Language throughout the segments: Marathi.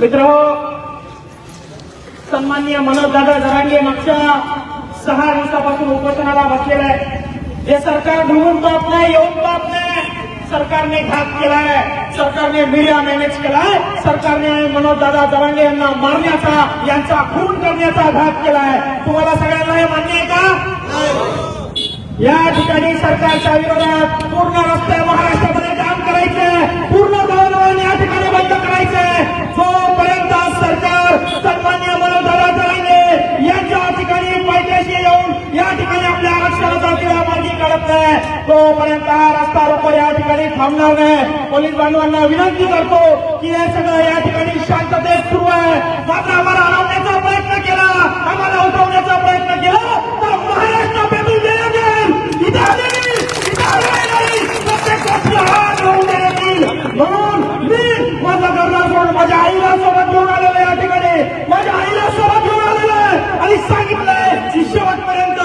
मित्र सन्माननीय मनोजदादा जरांगे मागच्या सहा दिवसापासून उपोषणाला बसलेलं आहे हे सरकार ढुंगून पाहत नाही येऊन पाहत नाही. सरकारने घात केलाय सरकारने मीडिया मॅनेज केलाय सरकारने मनोजदादा जरांगे यांना मारण्याचा यांचा खून करण्याचा घात केलाय. तुम्हाला सगळ्यांना हे मान्य आहे का? या ठिकाणी सरकारच्या विरोधात पूर्ण रस्ते महाराष्ट्र या ठिकाणी आपल्या आरक्षणाचा किंवा मार्गी काढत नाही. तोपर्यंत हा रस्ता रोको या ठिकाणी थांबणार नाही. पोलीस बांधवांना विनंती करतो की हे सगळं या ठिकाणी शांततेत सुरू आहे. मात्र आम्हाला अडवण्याचा प्रयत्न केला आम्हाला उठवण्याचा प्रयत्न केला तर महाराष्ट्र पेटून देण्यात येईल इथे आलेली इथे आलेली नाही प्रत्येक गोष्टीला हात लावून देण्यात येईल म्हणून मी माझं घरला सोडून माझ्या आईला सोबत घेऊन आलेलो आहे या ठिकाणी माझ्या आईला सोबत घेऊन आलेलो आहे आणि सांगितलंय की शेवटपर्यंत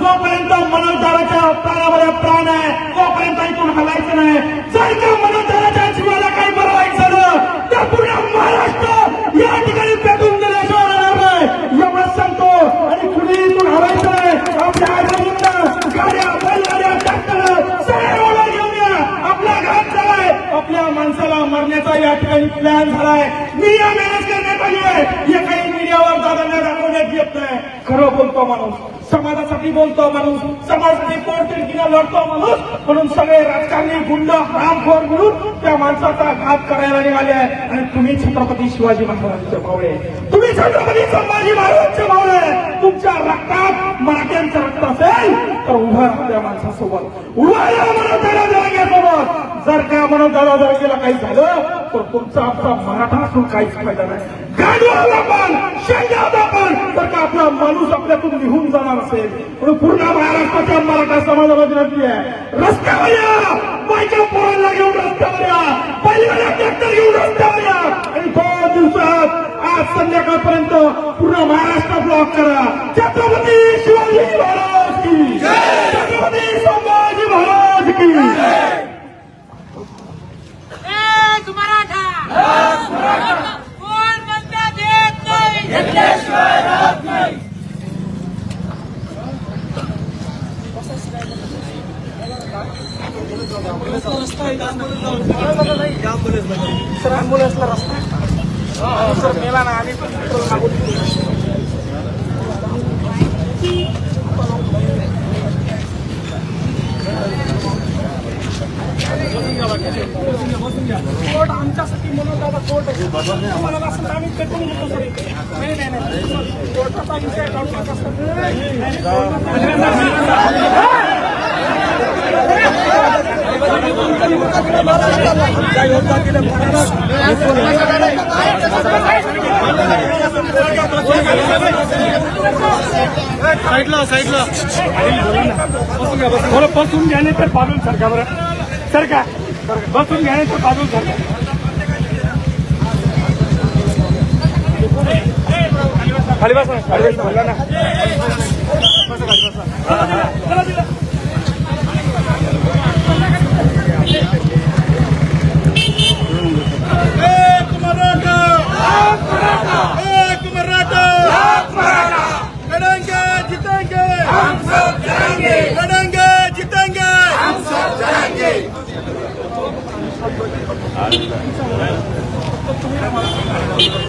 जोपर्यंत मनोजदाराच्या प्राणामध्ये प्राण आहे तोपर्यंत इथून हलायचं नाही जर का मनोजदाराच्या जीवाला काही बरं वाईट झालं तर पूर्ण महाराष्ट्र या ठिकाणी पेटून गेल्याशिवाय राहणार नाही एवढंच सांगतो आणि कुणी इथून हलायचं नाही आपल्या आजूबाजूला गाड्या बैलगाड्या ट्रॅक्टर सगळे रोडवर घेऊन या आपला घात झालाय आपल्या माणसाला काही प्लॅन झालाय. मीडिया मॅनेज करण्यात पाहिजे. हे काही मीडियावर दादांना दाखवण्यात येत नाही. खरं बोलतो माणूस. समाजासाठी बोलतो माणूस. समाजासाठी पोटतिडकीनं लढतो माणूस. म्हणून सगळे राजकारणी गुंड रामखोर म्हणून त्या माणसाचा घात करायला निघाले आहे. आणि तुम्ही छत्रपती शिवाजी महाराजांचे भावळे तुम्ही छत्रपती संभाजी महाराजांचे भावळे तुमच्या रक्तात मराठ्यांचं रक्त असेल तर उभं राहा त्या माणसासोबत. उभं राहा म्हणून जर का म्हणून दादा जरांगेला काही झालं तर तुमचा आमचा मराठा असून काहीच फायदा नाही. गाडवाला पण शेंगावला पण जर का आपला माणूस आपल्यातून निघून जाणार असेल? म्हणून पूर्ण महाराष्ट्राच्या मराठा समाजाला विनंती आहे. रस्त्यावर या बायका पोरांना घेऊन रस्त्यावर या पहिल्याला ट्रॅक्टर घेऊन रस्त्यावर या आणि दोन दिवसात आज संध्याकाळपर्यंत पूर्ण महाराष्ट्र ब्लॉक करा. छत्रपती शिवाजी महाराज की छत्रपती संभाजी महाराज की एक मराठा. कोण म्हणता देत नाही. सर ॲम्ब्युलन्सला रस्ता सर मेला ना आणि कोर्ट आमच्यासाठी म्हणून दादा कोर्ट आहे. तुम्हाला असं तर आम्ही पेट्रोल म्हणतो सर. नाही नाही नाही. कोर्टाचा विषय काढून नका सर. नाही, नाही, साईडला. साईडला. बसून घ्याने तर बाजून सरका बरं. सरका. बसून तर बाजून सरका खाली बस ना खाली बस. ना बोला ना एक